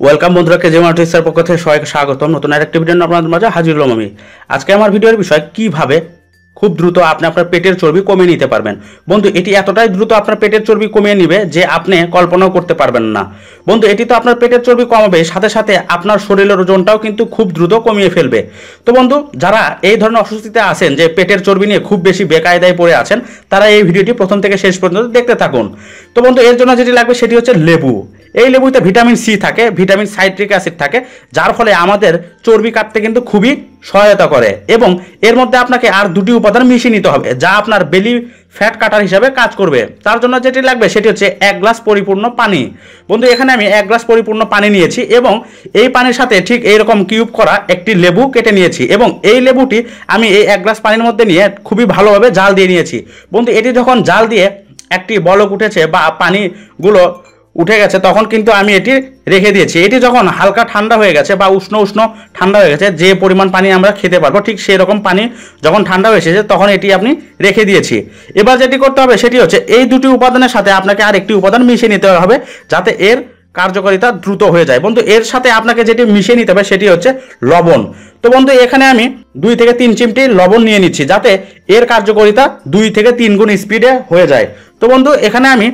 Welcome বন্ধুরা KG মার্টিসের পক্ষ থেকে সবাইকে স্বাগতম। নতুন আরেকটি ভিডিও আপনাদের মাঝে হাজির হলাম আমি। আজকে আমার ভিডিওর বিষয়, কীভাবে খুব দ্রুত আপনি আপনার পেটের চর্বি কমিয়ে নিতে পারবেন। বন্ধু, এটি এতটাই দ্রুত আপনার পেটের চর্বি কমিয়ে নিবে যে আপনি কল্পনাও করতে পারবেন না। বন্ধু, এটি তো আপনার পেটের চর্বি কমাবে, সাথে সাথে আপনার শরীরের ওজনটাও কিন্তু খুব দ্রুত কমিয়ে ফেলবে। তো বন্ধু, যারা এই ধরনের অসুস্থিতে আছেন, যে পেটের চর্বি নিয়ে খুব বেশি বেকায়দায় পড়ে আছেন, তারা এই ভিডিওটি প্রথম থেকে শেষ পর্যন্ত দেখতে থাকুন। তো বন্ধু, এর জন্য যেটি লাগবে সেটি হচ্ছে লেবু। এই লেবুতে ভিটামিন সি থাকে, ভিটামিন সাইট্রিক অ্যাসিড থাকে, যার ফলে আমাদের চর্বি কাটতে কিন্তু খুবই সহায়তা করে এবং এর মধ্যে আপনাকে আর দুটি উপাদান মিশিয়ে নিতে হবে, যা আপনার বেলি ফ্যাট কাটার হিসাবে কাজ করবে। তার জন্য যেটি লাগবে সেটি হচ্ছে এক গ্লাস পরিপূর্ণ পানি। বন্ধু, এখানে আমি এক গ্লাস পরিপূর্ণ পানি নিয়েছি এবং এই পানির সাথে ঠিক এইরকম কিউব করা একটি লেবু কেটে নিয়েছি এবং এই লেবুটি আমি এই এক গ্লাস পানির মধ্যে নিয়ে খুবই ভালোভাবে জাল দিয়ে নিয়েছি। বন্ধু, এটি যখন জাল দিয়ে একটি বলক উঠেছে বা পানিগুলো উঠে গেছে, তখন কিন্তু আমি এটি রেখে দিয়েছি। এটি যখন হালকা ঠান্ডা হয়ে গেছে বা উষ্ণ উষ্ণ ঠান্ডা হয়ে গেছে, যে পরিমাণ পানি আমরা খেতে পারব, ঠিক সেই রকম পানি যখন ঠান্ডা হয়ে এসেছে, তখন এটি আপনি রেখে দিয়েছি। এবার যেটি করতে হবে সেটি হচ্ছে, এই দুটি উপাদানের সাথে আপনাকে আর একটি উপাদান মিশিয়ে নিতে হবে, যাতে এর কার্যকারিতা দ্রুত হয়ে যায়। বন্ধু, এর সাথে আপনাকে যেটি মিশিয়ে নিতে হবে সেটি হচ্ছে লবণ। তো বন্ধু, এখানে আমি দুই থেকে তিন চিমটি লবণ নিয়ে নিচ্ছি, যাতে এর কার্যকারিতা দুই থেকে তিন গুণ স্পিডে হয়ে যায়। তো বন্ধু, এখানে আমি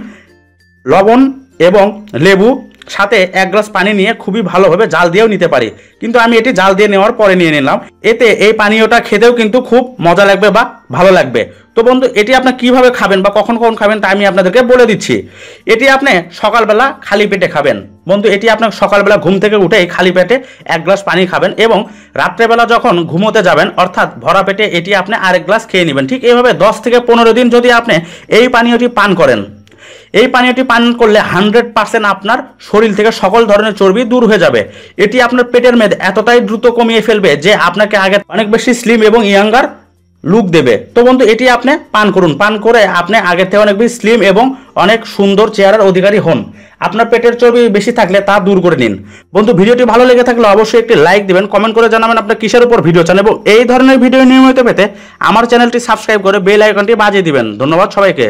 লবণ এবং লেবু সাথে এক গ্লাস পানি নিয়ে খুবই ভালোভাবে জাল দিয়েও নিতে পারি। কিন্তু আমি এটি জাল দিয়ে নেওয়ার পরে নিয়ে নিলাম। এতে এই পানীয়টা খেতেও কিন্তু খুব মজা লাগবে বা ভালো লাগবে। তো বন্ধু, এটি আপনি কীভাবে খাবেন বা কখন কখন খাবেন তা আমি আপনাদেরকে বলে দিচ্ছি। এটি আপনি সকালবেলা খালি পেটে খাবেন। বন্ধু, এটি আপনার সকালবেলা ঘুম থেকে উঠেই খালি পেটে এক গ্লাস পানি খাবেন এবং রাত্রেবেলা যখন ঘুমোতে যাবেন, অর্থাৎ ভরা পেটে এটি আপনি আরেক গ্লাস খেয়ে নেবেন। ঠিক এইভাবে দশ থেকে পনেরো দিন যদি আপনি এই পানীয়টি পান করেন। এই পানীয়টি পান করলে হান্ড্রেড পার্সেন্ট আপনার শরীর থেকে সকল ধরনের চর্বি দূর হয়ে যাবে। এটি আপনার পেটের মেদ এতটাই দ্রুত কমিয়ে ফেলবে যে আপনাকে আগে অনেক বেশি স্লিম এবং ইয়াঙ্গার লুক দেবে। তো বন্ধু, এটি আপনি পান করুন। পান করে আপনি আগের থেকে অনেক বেশি স্লিম এবং অনেক সুন্দর চেহারার অধিকারী হন। আপনার পেটের চর্বি বেশি থাকলে তা দূর করে নিন। বন্ধু, ভিডিওটি ভালো লেগে থাকলে অবশ্যই একটি লাইক দিবেন কমেন্ট করে জানাবেন আপনার কিসের উপর ভিডিও চান এবং এই ধরনের ভিডিও নিয়মিত পেতে আমার চ্যানেলটি সাবস্ক্রাইব করে বেল আইকনটি বাজিয়ে দিবেন। ধন্যবাদ সবাইকে।